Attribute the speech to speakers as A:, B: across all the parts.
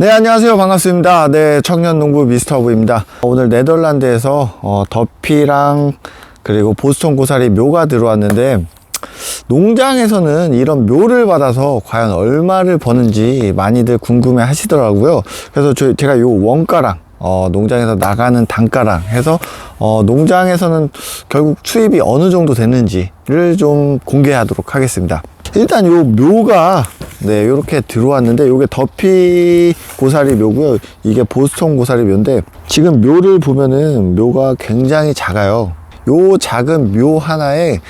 A: 네, 안녕하세요. 반갑습니다. 네, 청년농부 미스터부입니다. 오늘 네덜란드에서 어, 더피랑 그리고 보스턴 고사리 묘가 들어왔는데 농장에서는 이런 묘를 받아서 과연 얼마를 버는지 많이들 궁금해 하시더라고요. 그래서 저, 제가 요 원가랑 어, 농장에서 나가는 단가랑 해서 어, 농장에서는 결국 수입이 어느 정도 됐는지를 좀 공개하도록 하겠습니다. 일단 요 묘가 네 이렇게 들어왔는데 요게 더피 고사리 묘고요. 이게 보스턴 고사리 묘인데 지금 묘를 보면은 묘가 굉장히 작아요. 요 작은 묘 하나에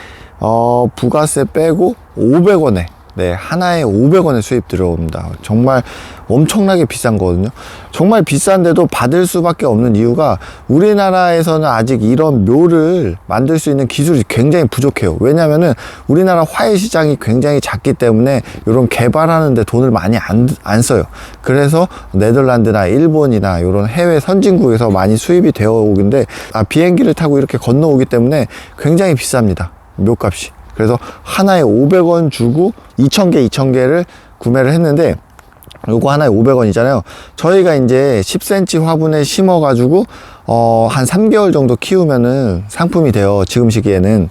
A: 어, 부가세 빼고 500원에 네, 하나에 500원의 수입 들어옵니다. 정말 엄청나게 비싼 거거든요. 정말 비싼데도 받을 수밖에 없는 이유가 우리나라에서는 아직 이런 묘를 만들 수 있는 기술이 굉장히 부족해요. 왜냐면은 우리나라 화훼 시장이 굉장히 작기 때문에 이런 개발하는데 돈을 많이 안, 안 써요. 그래서 네덜란드나 일본이나 이런 해외 선진국에서 많이 수입이 되어 오긴데 아, 비행기를 타고 이렇게 건너오기 때문에 굉장히 비쌉니다. 묘값이. 그래서 하나에 500원 주고 2,000개, 2,000개를 구매를 했는데 요거 하나에 500원이잖아요. 저희가 이제 10cm 화분에 심어 가지고 어, 한 3개월 정도 키우면은 상품이 돼요. 지금 시기에는.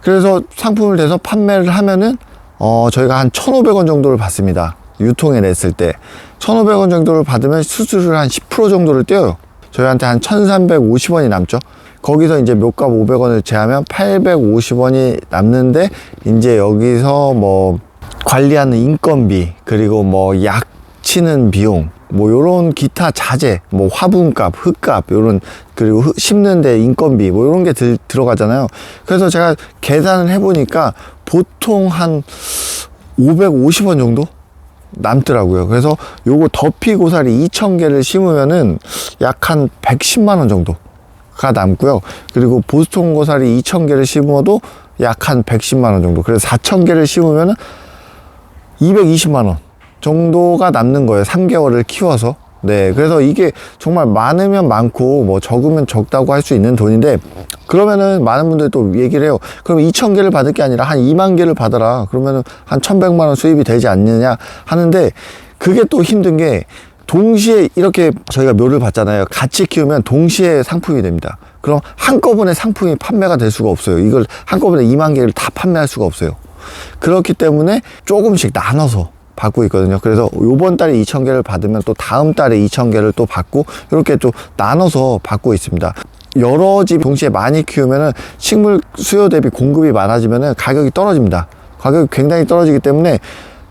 A: 그래서 상품을 돼서 판매를 하면은 어, 저희가 한 1,500원 정도를 받습니다. 유통에 냈을 때. 1,500원 정도를 받으면 수수료를 한 10% 정도를 떼어요. 저희한테 한 1,350원이 남죠. 거기서 이제 묘값 500원을 제하면 850원이 남는데 이제 여기서 뭐 관리하는 인건비 그리고 뭐 약 치는 비용 뭐 요런 기타 자재 뭐 화분값 흙값 요런 그리고 흙 심는데 인건비 뭐 요런 게 들, 들어가잖아요 그래서 제가 계산을 해보니까 보통 한 550원 정도 남더라고요. 그래서 요거 더피 고사리 2,000개를 심으면은 약 한 110만 원 정도 가 남고요. 그리고 보스턴 고사리 2,000개를 심어도 약 한 110만 원 정도. 그래서 4,000개를 심으면은 220만 원 정도가 남는 거예요. 3개월을 키워서. 네. 그래서 이게 정말 많으면 많고 뭐 적으면 적다고 할 수 있는 돈인데 그러면은 많은 분들이 또 얘기를 해요. 그럼 2,000개를 받을 게 아니라 한 2만 개를 받아라. 그러면은 한 1,100만 원 수입이 되지 않느냐 하는데 그게 또 힘든 게 동시에 이렇게 저희가 묘를 받잖아요. 같이 키우면 동시에 상품이 됩니다. 그럼 한꺼번에 상품이 판매가 될 수가 없어요. 이걸 한꺼번에 2만 개를 다 판매할 수가 없어요. 그렇기 때문에 조금씩 나눠서 받고 있거든요. 그래서 요번 달에 2,000개를 받으면 또 다음 달에 2,000개를 또 받고 이렇게 또 나눠서 받고 있습니다. 여러 집 동시에 많이 키우면은 식물 수요 대비 공급이 많아지면은 가격이 떨어집니다. 가격이 굉장히 떨어지기 때문에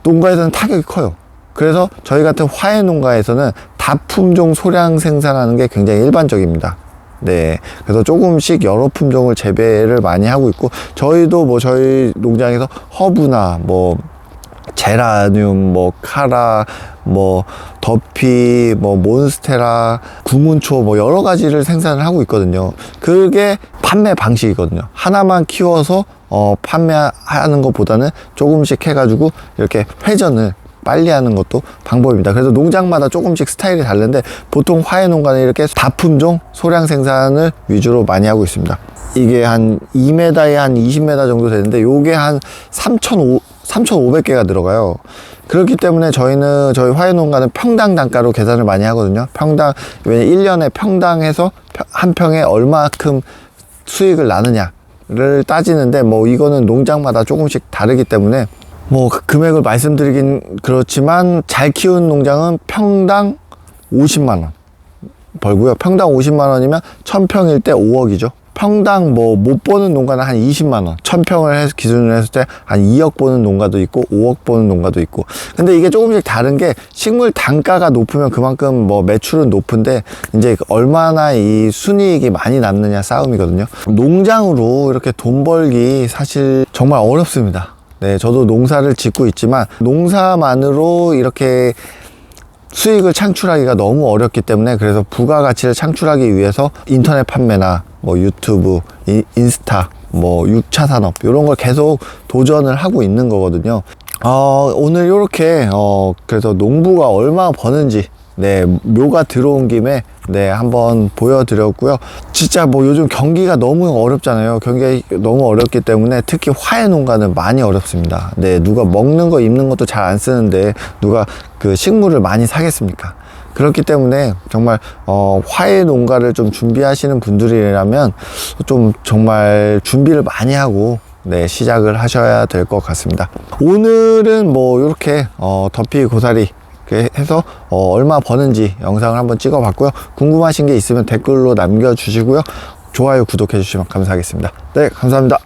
A: 농가에서는 타격이 커요. 그래서 저희 같은 화훼 농가에서는 다품종 소량 생산하는 게 굉장히 일반적입니다. 네. 그래서 조금씩 여러 품종을 재배를 많이 하고 있고, 저희도 뭐 저희 농장에서 허브나 뭐 제라늄, 뭐 카라, 뭐 더피, 뭐 몬스테라, 구문초 뭐 여러 가지를 생산을 하고 있거든요. 그게 판매 방식이거든요. 하나만 키워서 어, 판매하는 것보다는 조금씩 해가지고 이렇게 회전을 빨리 하는 것도 방법입니다. 그래서 농장마다 조금씩 스타일이 다른데 보통 화훼 농가는 이렇게 다품종 소량 생산을 위주로 많이 하고 있습니다. 이게 한 2m에 한 20m 정도 되는데 요게 한 3,500, 3,500개가 들어가요. 그렇기 때문에 저희는 저희 화훼 농가는 평당 단가로 계산을 많이 하거든요. 평당 왜냐 1년에 평당해서 한 평에 얼마큼 수익을 나느냐 를 따지는데 뭐 이거는 농장마다 조금씩 다르기 때문에 뭐 그 금액을 말씀드리긴 그렇지만 잘 키운 농장은 평당 50만 원 벌고요. 평당 50만 원이면 1000평일 때 5억이죠. 평당 뭐못 버는 농가는 한 20만 원. 1000평을 해서 기준으로 했을 때 한 2억 버는 농가도 있고 5억 버는 농가도 있고. 근데 이게 조금씩 다른 게 식물 단가가 높으면 그만큼 뭐 매출은 높은데 이제 얼마나 이 순이익이 많이 남느냐 싸움이거든요. 농장으로 이렇게 돈 벌기 사실 정말 어렵습니다. 네, 저도 농사를 짓고 있지만 농사만으로 이렇게 수익을 창출하기가 너무 어렵기 때문에 그래서 부가가치를 창출하기 위해서 인터넷 판매나 뭐 유튜브, 인- 인스타, 뭐 6차 산업 이런 걸 계속 도전을 하고 있는 거거든요. 어, 오늘 이렇게 어, 그래서 농부가 얼마 버는지 네, 묘가 들어온 김에 네, 한번 보여드렸고요. 진짜 뭐 요즘 경기가 너무 어렵잖아요. 경기가 너무 어렵기 때문에 특히 화훼 농가는 많이 어렵습니다. 네, 누가 먹는 거 입는 것도 잘 안 쓰는데 누가 그 식물을 많이 사겠습니까? 그렇기 때문에 정말 어, 화훼 농가를 좀 준비하시는 분들이라면 좀 정말 준비를 많이 하고 네, 시작을 하셔야 될 것 같습니다. 오늘은 뭐 이렇게 어, 더피 고사리 이렇게 해서 어, 얼마 버는지 영상을 한번 찍어 봤고요. 궁금하신 게 있으면 댓글로 남겨주시고요. 좋아요, 구독해 주시면 감사하겠습니다. 네, 감사합니다.